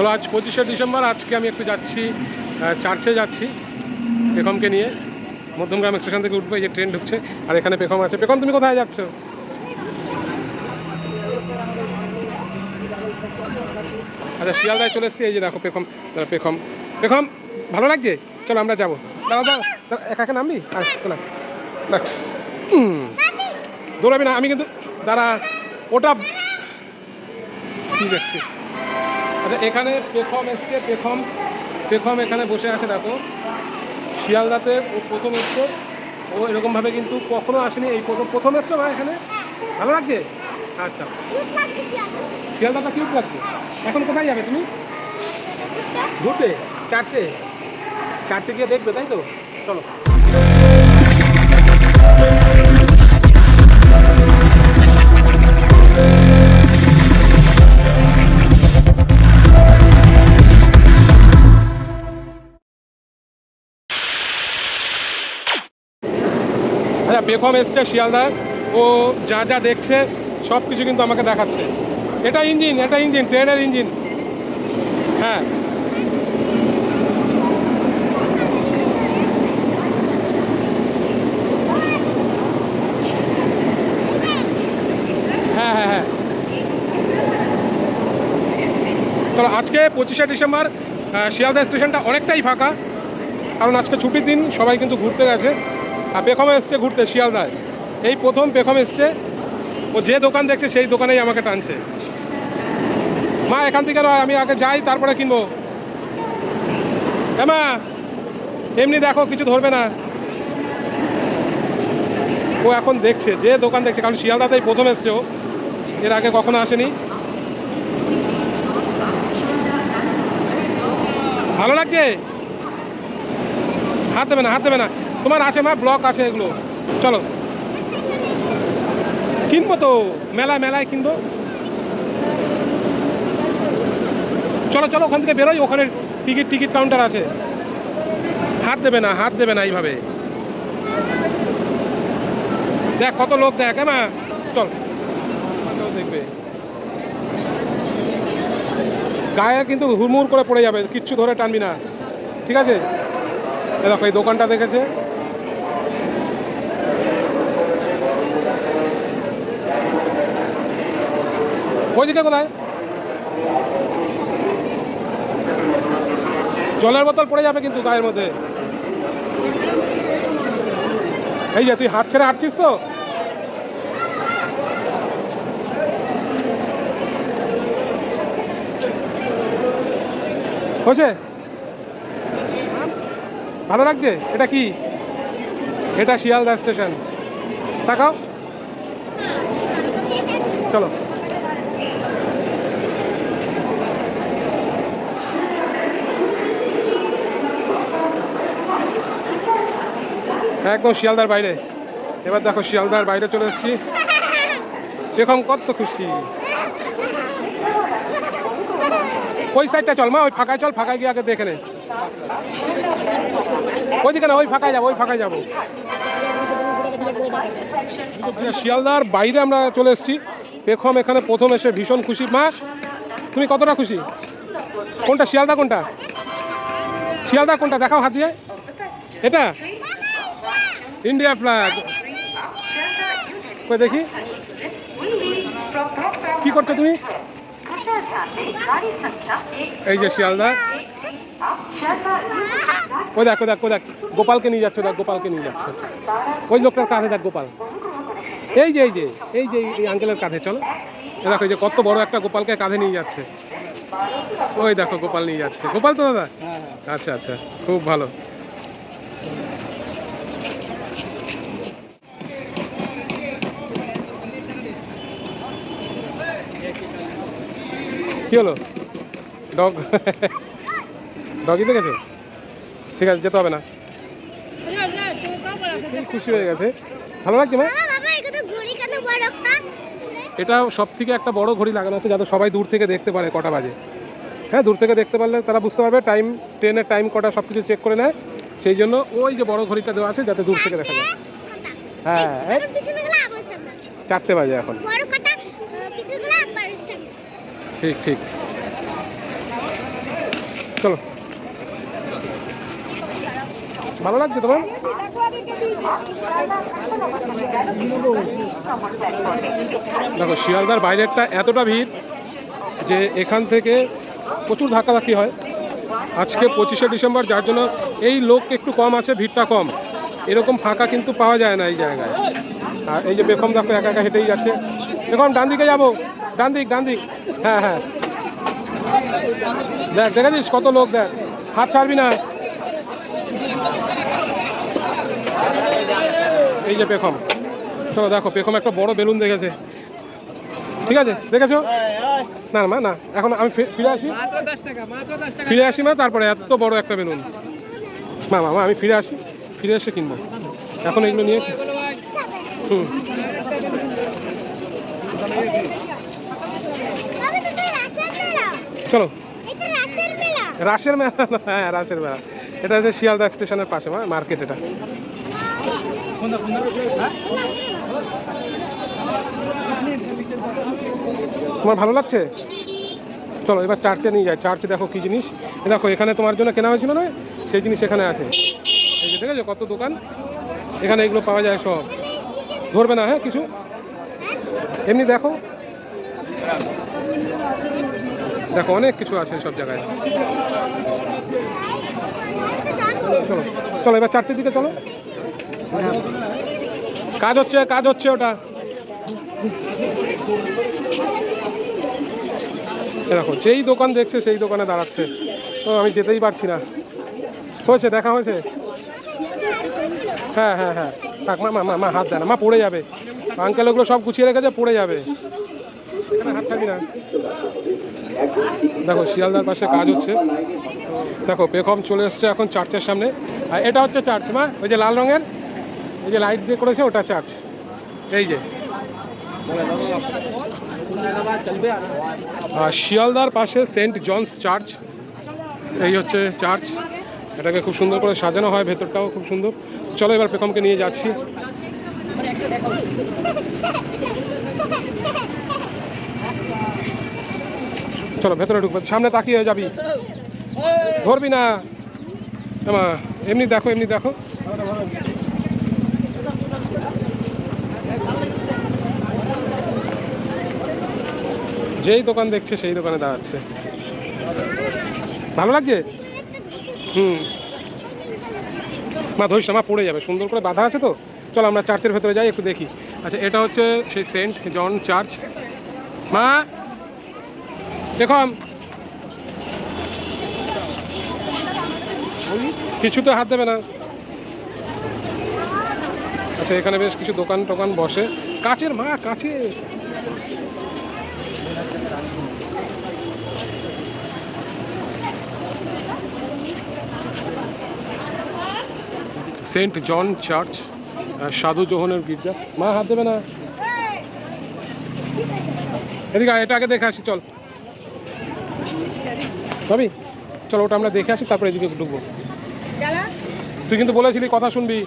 হলো আজ পঁচিশে ডিসেম্বর আজকে আমি একটু যাচ্ছি চার্চে যাচ্ছি পেখমকে নিয়ে। মধ্যমগ্রাম স্টেশন থেকে উঠবো এই যে ট্রেন ঢুকছে আর এখানে পেখম আছে। পেখম তুমি কোথায় যাচ্ছ? আচ্ছা শিয়ালদায় চলে এসেছি এই যে দেখো পেখম দাঁড়া, পেখম। পেখম ভালো লাগছে? চলো আমরা যাব। দাঁড়া দাঁড়া একা একা নামবি? আর চলো। দেখ। দৌড়াবি না আমি কিন্তু দাঁড়া ওটা কি দেখছি? আচ্ছা এখানে পেখম এসছে পেখম পেখম এখানে বসে আছে, দেখো। শিয়ালদাতে ও প্রথম এসছে। ও এরকমভাবে কিন্তু কখনো আসেনি এই প্রথম প্রথম এসছো ভাই এখানে? ভালো লাগছে? আচ্ছা। শিয়ালদাটা কিউট লাগছে। এখন কোথায় যাবে তুমি? ঘুরতে? চার্চে? চার্চে গিয়ে দেখবে, তাই তো? চলো। আচ্ছা এসছে শিয়ালদায় ও যা যা দেখছে সব কিছু কিন্তু আমাকে দেখাচ্ছে। এটা ইঞ্জিন এটা ইঞ্জিন, ট্রেনের ইঞ্জিন। হ্যাঁ। হ্যাঁ হ্যাঁ হ্যাঁ। তো আজকে পঁচিশে ডিসেম্বর শিয়ালদা স্টেশনটা অনেকটাই ফাঁকা। কারণ আজকে ছুটির দিন, সবাই কিন্তু ঘুরতে গেছে। আর পেখমে এসছে ঘুরতে, শিয়ালদায়। এই প্রথম পেখম এসছে, ও যে দোকান দেখছে সেই দোকানেই আমাকে টানছে। মা, এখান থেকে নয় আমি আগে যাই, তারপরে কিনবো। হ্যাঁ মা, এমনি দেখো, কিছু ধরবে না। ও এখন দেখছে, যে দোকান দেখছে, কারণ শিয়ালদাতেই প্রথম এসছে ও। এর আগে কখনো আসেনি। ভালো লাগছে? হাত দেবে না, হাত দেবে না। তোমার আছে মা ব্লক আছে এগুলো। চলো। কিনবো তো মেলায় মেলায় কিনবো। চলো চলো, ওখান থেকে বেরোই, ওখানে টিকিট টিকিট কাউন্টার আছে। হাত দেবে না, হাত দেবে না এইভাবে। দেখ কত লোক, দেখ হ্যাঁ মা? চল। দেখবে। গায়ে কিন্তু হুড়মুড় করে পড়ে যাবে, কিচ্ছু ধরে টানবি না। ঠিক আছে? দেখো, এই দোকানটা দেখেছে। ওইদিকে কোথায়? জলের বোতল পড়ে যাবে কিন্তু গায়ের মধ্যে। এই যে, তুই হাত ছেড়ে হাঁটছিস তো? হয়েছে? ভালো লাগছে? এটা কি? এটা শিয়ালদা স্টেশন। তাকাও। চলো। একদম শিয়ালদার বাইরে। এবার দেখো শিয়ালদার বাইরে চলে এসেছি। এরকম কত খুশি। ওই সাইডটা চল মা ওই ফাঁকায় চল ফাঁকায় গিয়ে আগে দেখে নে। ওইদিকে না ওই ফাঁকায় যাব ওই ফাঁকায় যাব। আচ্ছা, শিয়ালদার বাইরে আমরা চলে এসেছি। পেখম এখানে প্রথম এসে ভীষণ খুশি। মা তুমি কতটা খুশি? কোনটা শিয়ালদা কোনটা? শিয়ালদা কোনটা? দেখাও হাত দিয়ে। এটা? ইন্ডিয়া ফ্ল্যাগ কই দেখি? কি করছ তুমি? এই যে শিয়ালদা। ওই দেখ দেখ দেখ। গোপালকে নিয়ে যাচ্ছে দেখ গোপালকে নিয়ে যাচ্ছে। ওই লোকটার কাঁধে দেখ গোপাল। এই যে এই যে এই যে এই আঙ্কেলের কাঁধে চলো। দেখো যে কত বড় একটা গোপালকে কাঁধে নিয়ে যাচ্ছে। ওই দেখো গোপাল নিয়ে যাচ্ছে। গোপাল তো দাদা? আচ্ছা আচ্ছা খুব ভালো। কি হলো? ডগ ডগই দেখেছ? ঠিক আছে যেতে হবে না। খুশি হয়ে গেছে। ভালো লাগছে মা এটা সব থেকে একটা? বড় ঘড়ি লাগানো আছে যাতে সবাই দূর থেকে দেখতে পারে কটা বাজে। হ্যাঁ দূর থেকে দেখতে পারলে তারা বুঝতে পারবে টাইম ট্রেনের টাইম কটা সব কিছু চেক করে নেয়। সেই জন্য ওই যে বড় ঘড়িটা দেওয়া আছে যাতে দূর থেকে দেখা যায়। হ্যাঁ চারটে বাজে এখন। ঠিক ঠিক। চলো। ভালো লাগছে তোমার দেখো, শিয়ালদার বাইরেরটা এতটা ভিড় যে এখান থেকে প্রচুর ধাক্কাধাক্কি হয়। আজকে পঁচিশে ডিসেম্বর, যার জন্য এই লোক একটু কম আছে, ভিড়টা কম। এরকম ফাঁকা কিন্তু পাওয়া যায় না এই জায়গায়। আর এই যে বেকম দেখো, একা একা হেঁটেই যাচ্ছে। বেকম ডান দিকে যাব। ডান দিক ডান দিক হ্যাঁ হ্যাঁ। দেখ দেখেছিস কত লোক দেখ। হাত ছাড়বি না। এই যে পেখম। চলো দেখো পেখম একটা বড় বেলুন দেখেছে। ঠিক আছে দেখেছ? না মা না। এখন আমি ফিরে আসি। ফিরে আসি মা তারপরে এত বড় একটা বেলুন। মা মা মা, আমি ফিরে আসি। ফিরে এসে কিনবো। এখন এগুলো নিয়ে হুম আমি তো তোর রাসের মেলা চলো। রাসের মেলা। হ্যাঁ রাসের মেলা। এটা হচ্ছে শিয়ালদা স্টেশনের পাশে মা মার্কেট এটা। তোমার ভালো লাগছে? চলো এবার চার্চে নিয়ে যাই। চার্চে দেখো কি জিনিস। এ দেখো এখানে তোমার জন্য কেনা হয়েছিল না? সেই জিনিস এখানে আছে। এই যে দেখেছ কত দোকান? এখানে এগুলো পাওয়া যায় সব। ধরবে না হ্যাঁ কিছু? এমনি দেখো। দেখো, অনেক কিছু আছে সব জায়গায়। চলো চলো, এবার চার্চের দিকে চলো। কাজ হচ্ছে কাজ হচ্ছে ওটা। দেখো, যেই দোকান দেখছে, সেই দোকানে দাঁড়াচ্ছে। তো আমি যেতেই পারছি না। হয়েছে, দেখা হয়েছে? হ্যাঁ হ্যাঁ হ্যাঁ। থাক, মা মা মা হাত দেয় না মা পড়ে যাবে। আঙ্কেল ওগুলো সব গুছিয়ে রেখেছে, পড়ে যাবে। হাত ছাড়বি না। দেখো, শিয়ালদার পাশে কাজ হচ্ছে। দেখো পেখম চলে এসছে এখন চার্চের সামনে। আর এটা হচ্ছে চার্চ, মা, ওই যে লাল রঙের, এই যে লাইট দিয়ে করেছে, ওটা চার্চ। এই যে। শিয়ালদার পাশে সেন্ট জনস চার্চ, এই হচ্ছে চার্চ। এটাকে খুব সুন্দর করে সাজানো হয়, ভেতরটাও খুব সুন্দর। চলো এবার পেখমকে নিয়ে যাচ্ছি। চলো, ভেতরে ঢুকবে। সামনে তাকিয়ে যাবি। ধরবি না। মা এমনি দেখো এমনি দেখো। যেই দোকান দেখছে, সেই দোকানে দাঁড়াচ্ছে। ভালো লাগছে? হুম। মা, ধরিস মা, পড়ে যাবে। সুন্দর করে বাধা আছে তো? চলো, আমরা চার্চের ভেতরে যাই, একটু দেখি। আচ্ছা এটা হচ্ছে সেই সেন্ট জন চার্চ। মা দেখো কিছুতে হাত দেবে না। আচ্ছা এখানে বেশ কিছু দোকান টোকান বসে। কাচের মা, কাচের। সেন্ট জন চার্চ সাধু জোহনের গির্জা। মা, হাত দেবে না। এদিকে এটা আগে দেখে আসি, চল। ভাবি চলো ওটা আমরা দেখে আসি, তারপরে এদিকে ঢুকবো। তুই কিন্তু বলেছিলি কথা শুনবি।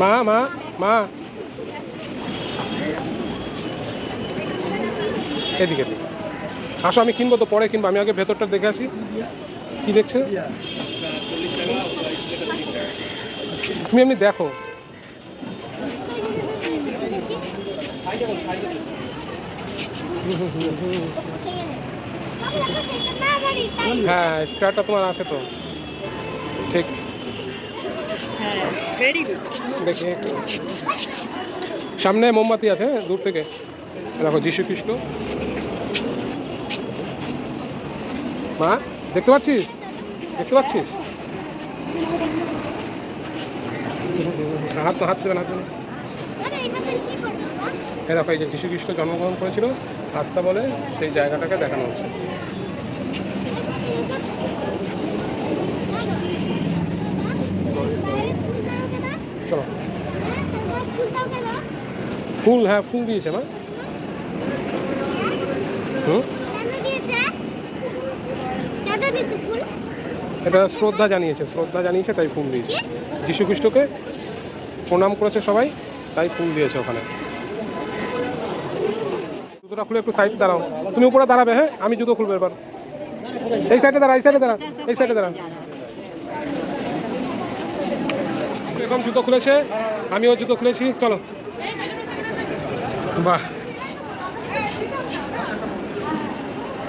মা মা মা। এদিকে এদিকে। আসো আমি কিনবো তো পরে কিনবো। আমি আগে ভেতরটা দেখে আসি। কি দেখছে? তুমি এমনি দেখো। হ্যাঁ স্টারটা তোমার আছে তো। ঠিক। দেখি। সামনে মোমবাতি আছে হ্যাঁ, দূর থেকে। দেখো যীশু খ্রিস্ট মা, দেখতে পাচ্ছিস? দেখতে পাচ্ছিস? হাত হাত দেবেন হাত দেবেন এই দেখো, এই যে যীশু খ্রিস্ট জন্মগ্রহণ করেছিল আস্থা বলে সেই জায়গাটাকে দেখানো হচ্ছে। চলো। ফুল হ্যাঁ ফুল দিয়েছে না হুম কেন দিয়েছে কেন দিয়েছে ফুল এটা শ্রদ্ধা জানিয়েছে শ্রদ্ধা জানিয়েছে তাই ফুল দিয়েছে। যীশু খ্রিস্টকে প্রণাম করেছে সবাই তাই ফুল দিয়েছে ওখানে। জুতোটা খুলে একটু সাইড দাঁড়াও। তুমি উপরে দাঁড়াবে হ্যাঁ? আমি জুতো খুলবো এবার। এই সাইডে দাঁড়া এই সাইডে দাঁড়া এই সাইডে দাঁড়া। এরকম জুতো খুলেছে আমিও জুতো খুলেছি চলো। বাহ।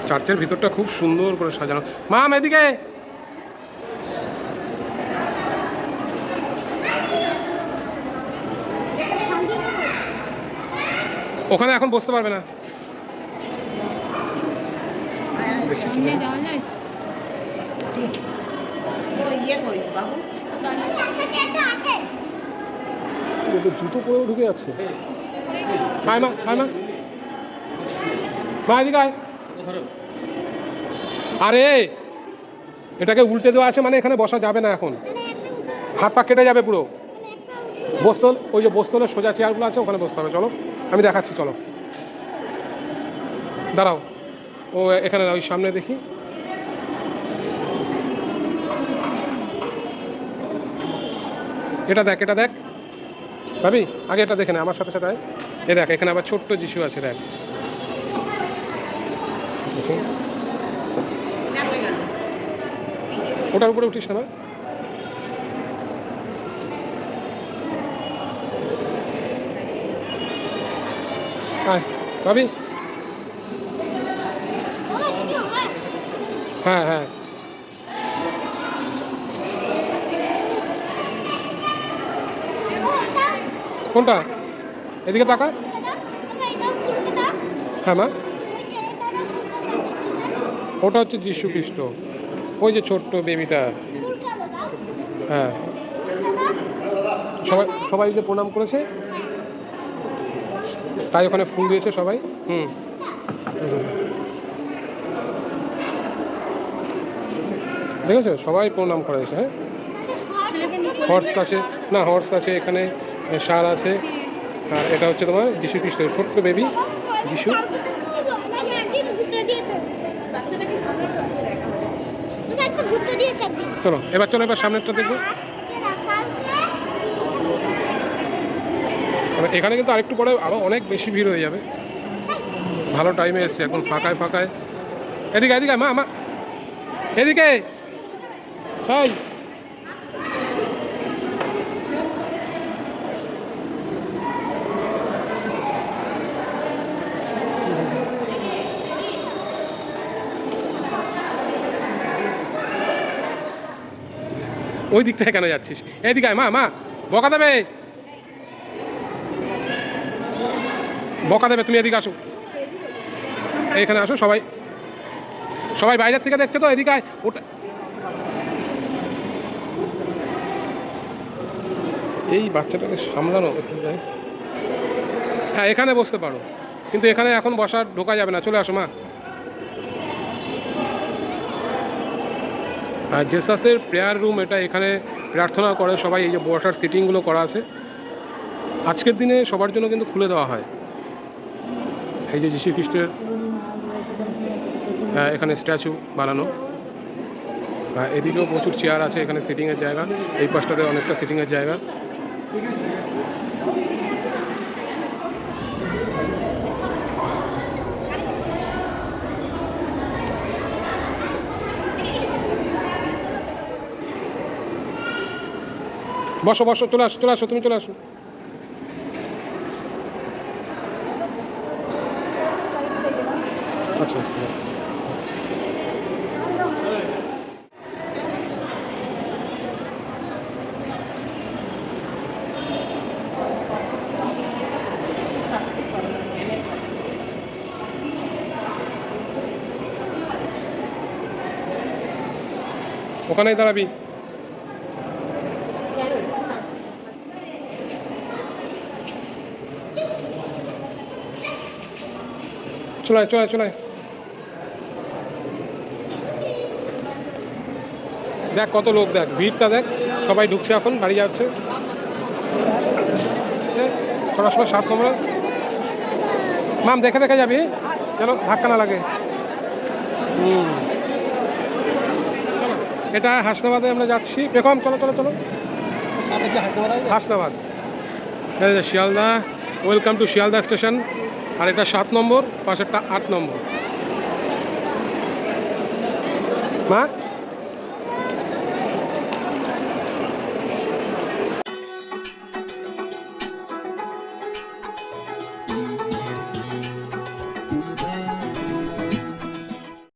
চার্চের ভিতরটা খুব সুন্দর করে সাজানো। মাম, এদিকে ওখানে এখন বসতে পারবে না। জুতো পরেও ঢুকে যাচ্ছে মা, এদিকে আয়। আরে, এটাকে উল্টে দেওয়া আছে মানে এখানে বসা যাবে না এখন। হাত পা কেটে যাবে পুরো। বস্তল, ওই যে বস্তলের সোজা চেয়ারগুলো আছে, ওখানে বসতে হবে, চলো। আমি দেখাচ্ছি, চলো। দাঁড়াও। ও, এখানে ওই সামনে দেখি। এটা দেখ এটা দেখ। ভাবি, আগে এটা দেখে নে, আমার সাথে সাথে এ দেখ, এখানে আবার ছোট্ট যিশু আছে, দেখ। ওটার উপরে উঠিস না ভাবি। হ্যাঁ হ্যাঁ। কোনটা? এদিকে তাকা হ্যাঁ মা। ওটা হচ্ছে যীশু খ্রিস্ট ওই যে ছোট্ট বেবিটা। হ্যাঁ। সবাই সবাই যে প্রণাম করেছে? তাই ওখানে ফুল দিয়েছে সবাই? হুম। দেখেছ? সবাই প্রণাম করেছে হ্যাঁ? হর্স আছে, না, হর্স আছে এখানে, সার আছে। আর এটা হচ্ছে তোমার যীশু খ্রিস্টের ছোট্ট বেবি, যিশু বাচ্চাটাকে সামনে রাখছে দেখা ঘুরতে দিয়েছে একদিন চলো এবার চলো, এবার সামনেরটা দেখব। এখানে কিন্তু আরেকটু পরে আরও অনেক বেশি ভিড় হয়ে যাবে। ভালো টাইমে এসছে এখন ফাঁকায় ফাঁকায়। এদিকে এদিকে, মা মা। এদিকে। হাই ওই দিকটায় কেন যাচ্ছিস? আয়, মা মা বকা দেবে। বকা দেবে তুমি এদিকে আসো। এখানে আসো সবাই। সবাই বাইরের থেকে দেখছে তো এদিকে ওটা এই বাচ্চাটাকে সামলানো হ্যাঁ এখানে বসতে পারো। কিন্তু এখানে এখন বসার ঢোকা যাবে না। চলে আসো মা। জেসাসের প্রেয়ার রুম এটা এখানে প্রার্থনা করে সবাই, এই যে বসার সিটিংগুলো করা আছে। আজকের দিনে সবার জন্য কিন্তু খুলে দেওয়া হয়। এই যে যীশু খ্রিস্টের এখানে স্ট্যাচু বানানো। এদিকেও প্রচুর চেয়ার আছে এখানে সিটিংয়ের জায়গা। এই পাশটাতে অনেকটা সিটিংয়ের জায়গা। বসো বসো চলে আসো চলে আসো তুমি চলে আসো। আচ্ছা। ওখানেই দাঁড়াবি। চলায় চলায় চলায় দেখ কত লোক দেখ ভিড়টা দেখ। সবাই ঢুকছে এখন গাড়ি যাচ্ছে। সরাসরি সাত নম্বরে। মাম দেখে দেখে যাবি যেন ধাক্কা না লাগে। হুম। চলো এটা হাসনাবাদে আমরা যাচ্ছি। বেগম চলো চলো চলো। Hasnabad Sealdah welcome to Sealdah station আর একটা সাত নম্বর পাশেরটা আট নম্বর। মা?